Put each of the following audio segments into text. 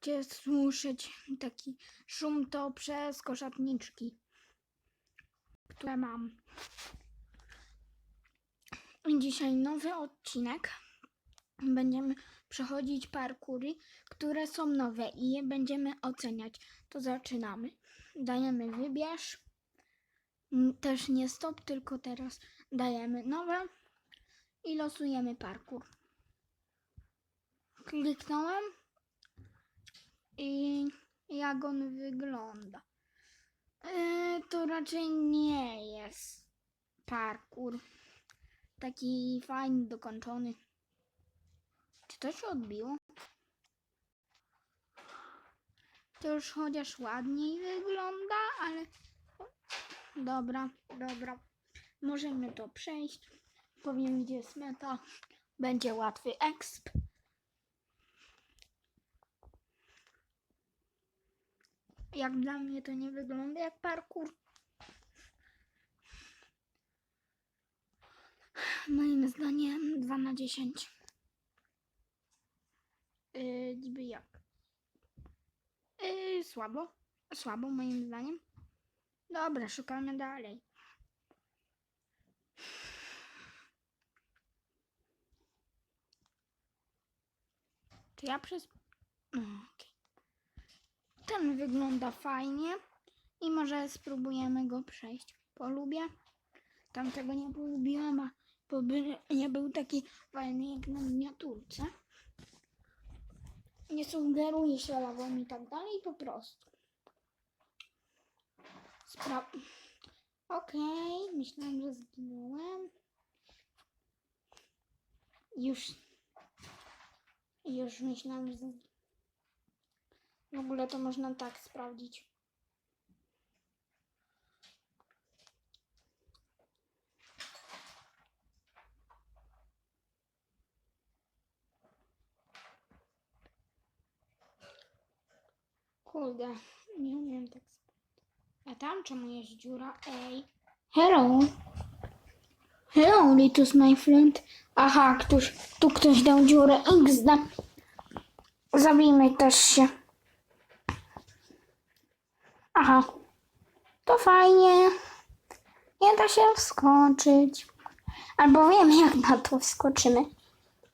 gdzie słyszeć taki szum, to przez koszatniczki, które mam. Dzisiaj nowy odcinek. Będziemy przechodzić parkury, które są nowe i je będziemy oceniać. To zaczynamy. Dajemy wybierz. Mm, Też nie stop, tylko teraz dajemy nowe i losujemy parkour. Kliknąłem i jak on wygląda. Yy, to raczej nie jest parkour. Taki fajny, dokończony. Czy to się odbiło? To już chociaż ładniej wygląda, ale dobra, dobra. Możemy to przejść. Powiem, gdzie jest meta. Będzie łatwy exp. Jak dla mnie to nie wygląda jak parkour. Moim zdaniem 2 na 10. Yy, niby jak? Yy, słabo. Słabo moim zdaniem. Dobra, szukamy dalej. Czy ja przez... No, okej. Ten wygląda fajnie i może spróbujemy go przejść. Polubię. Tamtego nie polubiłam, a nie był taki fajny jak na miniaturce. Nie sugeruję się lawą i tak dalej, po prostu. Spra... Okej, myślałam, że zginąłem. Już... Już myślałam, że... W ogóle to można tak sprawdzić. Kurde, nie umiem tak. A tam czemu jest dziura? Ej. Hello. Hello, Litus, my friend. Aha, ktoś, tu ktoś dał dziurę XD. Zabijmy też się. Aha. To fajnie. Nie da się wskoczyć. Albo wiem, jak na to wskoczymy.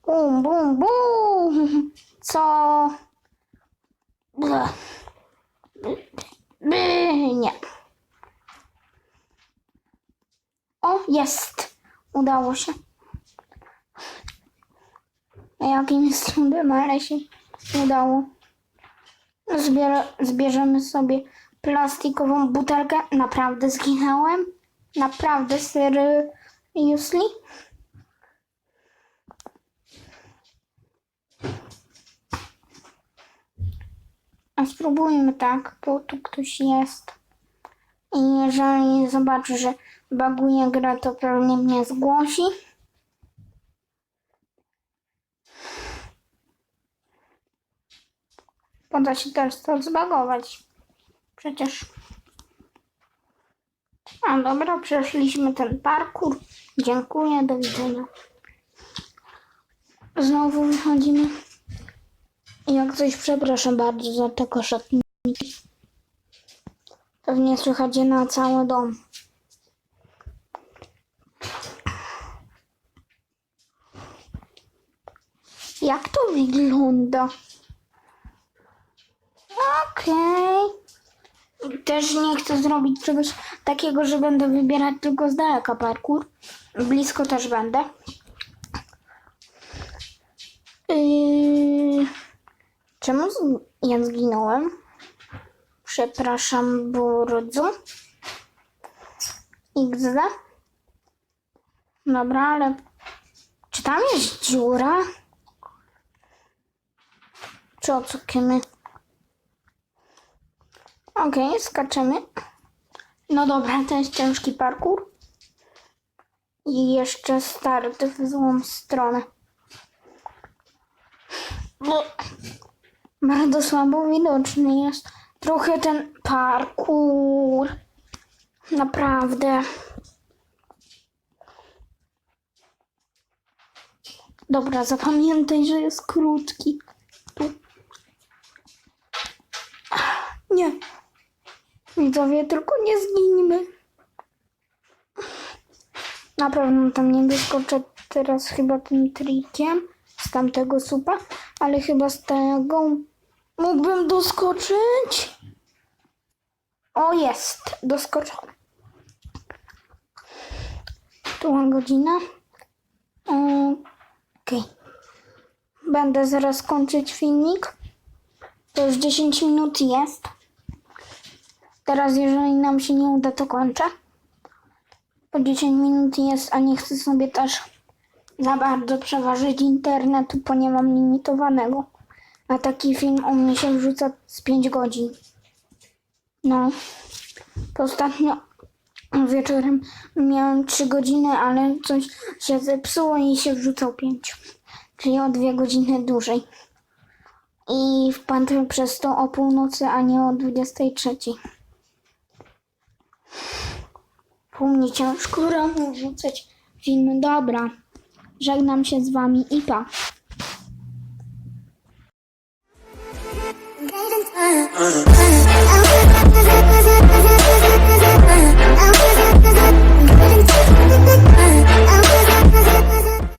Bum, bum, bum. Co? Ble. By, nie. O, jest. Udało się. Jakimś cudem, ale się udało. Zbier zbierzemy sobie plastikową butelkę. Naprawdę zginąłem. Naprawdę, seriously? A spróbujmy tak, bo tu ktoś jest. I jeżeli zobaczy, że baguje gra, to pewnie mnie zgłosi. Poda się też to zbagować. Przecież. A dobra, przeszliśmy ten parkour. Dziękuję, do widzenia. Znowu wychodzimy. Jak coś, przepraszam bardzo za te koszatniki. Pewnie słychać je na cały dom. Jak to wygląda? Okej. Też nie chcę zrobić czegoś takiego, że będę wybierać tylko z daleka parkour. Blisko też będę. Yy... Czemu z... ja zginąłem? Przepraszam bardzo. XD. Dobra, ale czy tam jest dziura? Czy ocukiemy? Okej, skaczemy. No dobra, to jest ciężki parkour. I jeszcze start w złą stronę. No. Bardzo słabo widoczny jest trochę ten parkour. Naprawdę. Dobra, zapamiętaj, że jest krótki. Tu. Widzowie, tylko nie zginimy. Na pewno tam nie doskoczę teraz chyba tym trikiem z tamtego supa, ale chyba z tego mógłbym doskoczyć. O, jest, doskoczyłem. Tu mam godzina. Okej. Będę zaraz kończyć filmik. To już 10 minut jest. Teraz, jeżeli nam się nie uda, to kończę. Po 10 minut jest, a nie chcę sobie też za bardzo przeważyć internetu, bo nie mam limitowanego. A taki film u mnie się wrzuca z 5 godzin. No. To ostatnio wieczorem miałem 3 godziny, ale coś się zepsuło i się wrzucał 5. Czyli o 2 godziny dłużej. I wpadłem przez to o północy, a nie o 23. Pół mnie ciężko rano wrzucać filmy. Dobra. Żegnam się z wami i pa. Time.